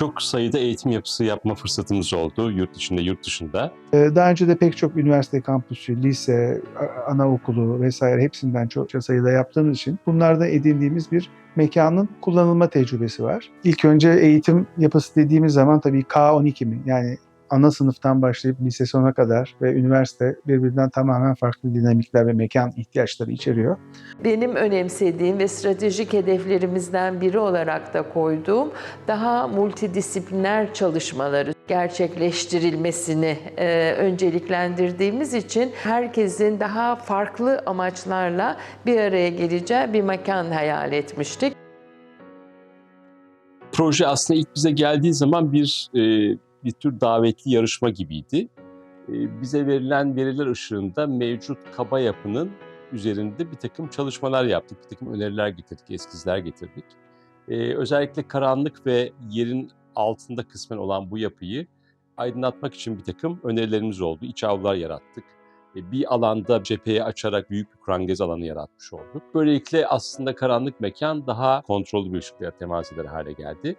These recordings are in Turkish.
çok sayıda eğitim yapısı yapma fırsatımız oldu yurt içinde, yurt dışında. Ee, Daha önce de pek çok üniversite kampüsü, lise, anaokulu vesaire hepsinden çokça sayıda yaptığımız için bunlarda edindiğimiz bir mekanın kullanılma tecrübesi var. İlk önce eğitim yapısı dediğimiz zaman tabii K12 mi? Yani ana sınıftan başlayıp lise sona kadar ve üniversite birbirinden tamamen farklı dinamikler ve mekan ihtiyaçları içeriyor. Benim önemsediğim ve stratejik hedeflerimizden biri olarak da koyduğum daha multidisipliner çalışmaları gerçekleştirilmesini e, önceliklendirdiğimiz için herkesin daha farklı amaçlarla bir araya geleceği bir mekan hayal etmiştik. Proje aslında ilk bize geldiği zaman bir e, bir tür davetli yarışma gibiydi. E, bize verilen veriler ışığında mevcut kaba yapının üzerinde bir takım çalışmalar yaptık, bir takım öneriler getirdik, eskizler getirdik. E, özellikle karanlık ve yerin altında kısmen olan bu yapıyı aydınlatmak için bir takım önerilerimiz oldu. İç avlular yarattık. E, bir alanda cepheye açarak büyük bir kurangez alanı yaratmış olduk. Böylelikle aslında karanlık mekan daha kontrollü bir ışıklara temas eder hale geldi.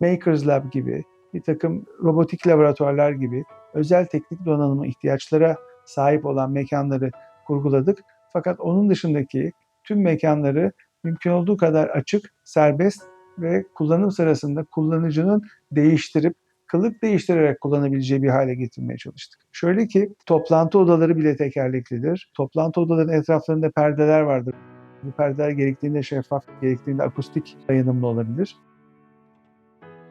Makers Lab gibi, bir takım robotik laboratuvarlar gibi özel teknik donanıma ihtiyaçlara sahip olan mekanları kurguladık. Fakat onun dışındaki tüm mekanları mümkün olduğu kadar açık, serbest ve kullanım sırasında kullanıcının değiştirip kılık değiştirerek kullanabileceği bir hale getirmeye çalıştık. Şöyle ki toplantı odaları bile tekerleklidir. Toplantı odalarının etraflarında perdeler vardır. Bu perdeler gerektiğinde şeffaf, gerektiğinde akustik dayanımlı olabilir.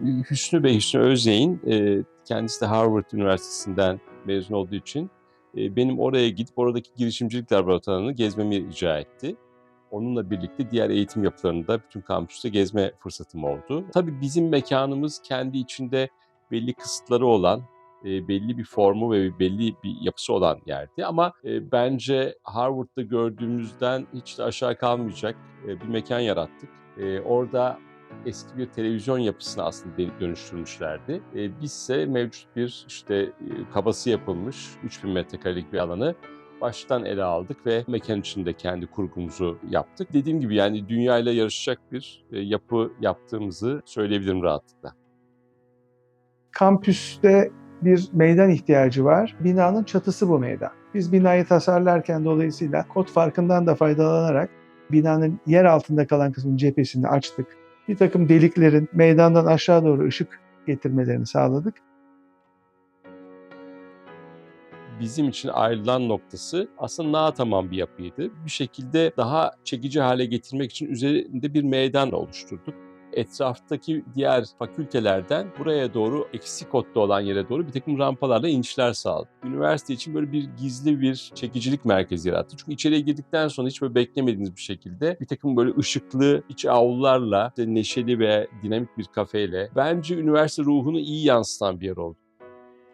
Hüsnü Bey, Hüsnü Özyay'ın e, kendisi de Harvard Üniversitesi'nden mezun olduğu için e, benim oraya gidip oradaki girişimcilik laboratuvarını gezmemi rica etti. Onunla birlikte diğer eğitim yapılarını da bütün kampüste gezme fırsatım oldu. Tabii bizim mekanımız kendi içinde belli kısıtları olan, e, belli bir formu ve belli bir yapısı olan yerdi. Ama bence Harvard'da gördüğümüzden hiç de aşağı kalmayacak bir mekan yarattık. Orada eski bir televizyon yapısına aslında dön- dönüştürmüşlerdi. E, bizse mevcut bir işte e, kabası yapılmış 3000 metrekarelik bir alanı baştan ele aldık ve mekan içinde kendi kurgumuzu yaptık. Dediğim gibi yani dünyayla yarışacak bir e, yapı yaptığımızı söyleyebilirim rahatlıkla. kampüste bir meydan ihtiyacı var. Binanın çatısı bu meydan. Biz binayı tasarlarken dolayısıyla kod farkından da faydalanarak binanın yer altında kalan kısmının cephesini açtık. Bir takım deliklerin meydandan aşağı doğru ışık getirmelerini sağladık. bizim için ayrılan noktası aslında nağa tamam bir yapıydı. Bir şekilde daha çekici hale getirmek için üzerinde bir meydan oluşturduk. Etraftaki diğer fakültelerden buraya doğru eksik kodda olan yere doğru bir takım rampalarla inişler sağladık. Üniversite için böyle bir gizli bir çekicilik merkezi yarattı. Çünkü içeriye girdikten sonra hiç böyle beklemediğiniz bir şekilde bir takım böyle ışıklı iç avlularla, işte neşeli ve dinamik bir kafeyle bence üniversite ruhunu iyi yansıtan bir yer oldu.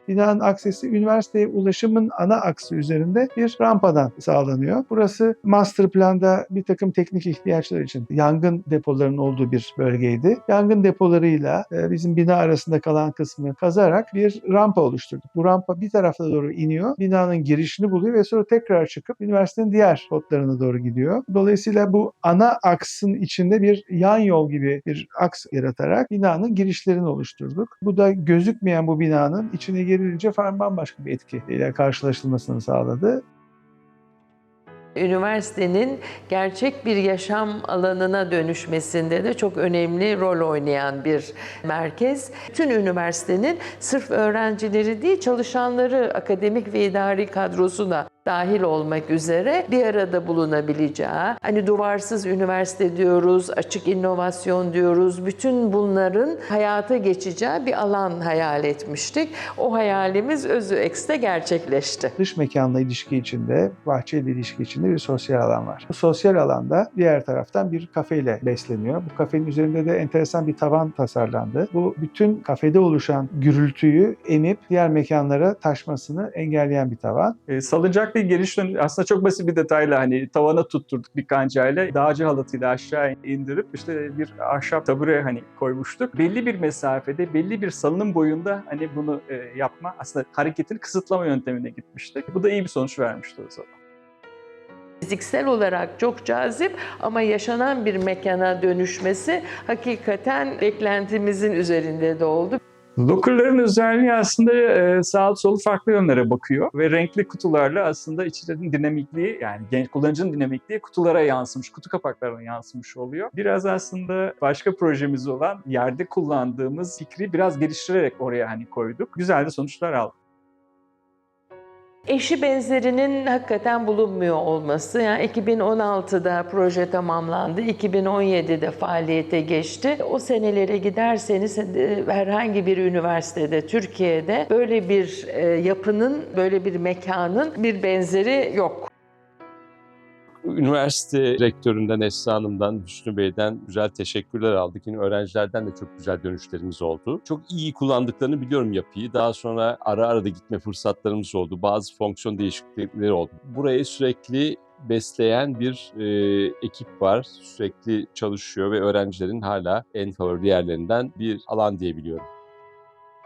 Binanın aksesi üniversiteye ulaşımın ana aksı üzerinde bir rampadan sağlanıyor. Burası master planda bir takım teknik ihtiyaçlar için yangın depolarının olduğu bir bölgeydi. Yangın depolarıyla e, bizim bina arasında kalan kısmı kazarak bir rampa oluşturduk. Bu rampa bir tarafa doğru iniyor, binanın girişini buluyor ve sonra tekrar çıkıp üniversitenin diğer kotlarına doğru gidiyor. Dolayısıyla bu ana aksın içinde bir yan yol gibi bir aks yaratarak binanın girişlerini oluşturduk. Bu da gözükmeyen bu binanın içine girilince farm bambaşka bir etkiyle karşılaşılmasını sağladı. Üniversitenin gerçek bir yaşam alanına dönüşmesinde de çok önemli rol oynayan bir merkez. Bütün üniversitenin sırf öğrencileri değil çalışanları, akademik ve idari kadrosu da dahil olmak üzere bir arada bulunabileceği, hani duvarsız üniversite diyoruz, açık inovasyon diyoruz, bütün bunların hayata geçeceği bir alan hayal etmiştik. O hayalimiz Özü X'te gerçekleşti. Dış mekanla ilişki içinde, bahçeyle ilişki içinde bir sosyal alan var. Bu sosyal alanda diğer taraftan bir kafeyle besleniyor. Bu kafenin üzerinde de enteresan bir tavan tasarlandı. Bu bütün kafede oluşan gürültüyü emip diğer mekanlara taşmasını engelleyen bir tavan. E, salıncaklı geniş dön aslında çok basit bir detayla hani tavana tutturduk bir kancayla dağcı halatıyla aşağı indirip işte bir ahşap tabure hani koymuştuk. Belli bir mesafede, belli bir salınım boyunda hani bunu e, yapma aslında hareketini kısıtlama yöntemine gitmiştik. Bu da iyi bir sonuç vermişti o zaman. Fiziksel olarak çok cazip ama yaşanan bir mekana dönüşmesi hakikaten beklentimizin üzerinde de oldu. Locker'ların özelliği aslında e, sağ solu farklı yönlere bakıyor ve renkli kutularla aslında içerinin dinamikliği yani genç kullanıcının dinamikliği kutulara yansımış, kutu kapaklarına yansımış oluyor. Biraz aslında başka projemiz olan yerde kullandığımız fikri biraz geliştirerek oraya hani koyduk. Güzel de sonuçlar aldık. Eşi benzerinin hakikaten bulunmuyor olması. Yani 2016'da proje tamamlandı, 2017'de faaliyete geçti. O senelere giderseniz e, herhangi bir üniversitede Türkiye'de böyle bir e, yapının, böyle bir mekanın bir benzeri yok. Üniversite rektöründen, Esra Hanım'dan, Hüsnü Bey'den güzel teşekkürler aldık. Yine öğrencilerden de çok güzel dönüşlerimiz oldu. Çok iyi kullandıklarını biliyorum yapıyı. Daha sonra ara ara da gitme fırsatlarımız oldu. Bazı fonksiyon değişiklikleri oldu. Burayı sürekli besleyen bir e, ekip var. Sürekli çalışıyor ve öğrencilerin hala en favori yerlerinden bir alan diyebiliyorum.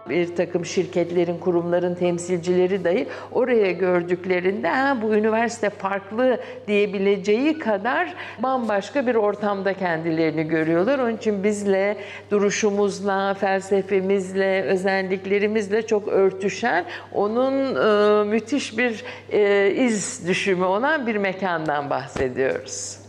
Bir takım şirketlerin, kurumların temsilcileri dahi oraya gördüklerinde ha, bu üniversite farklı diyebileceği kadar bambaşka bir ortamda kendilerini görüyorlar. Onun için bizle, duruşumuzla, felsefemizle, özelliklerimizle çok örtüşen, onun e, müthiş bir e, iz düşümü olan bir mekandan bahsediyoruz.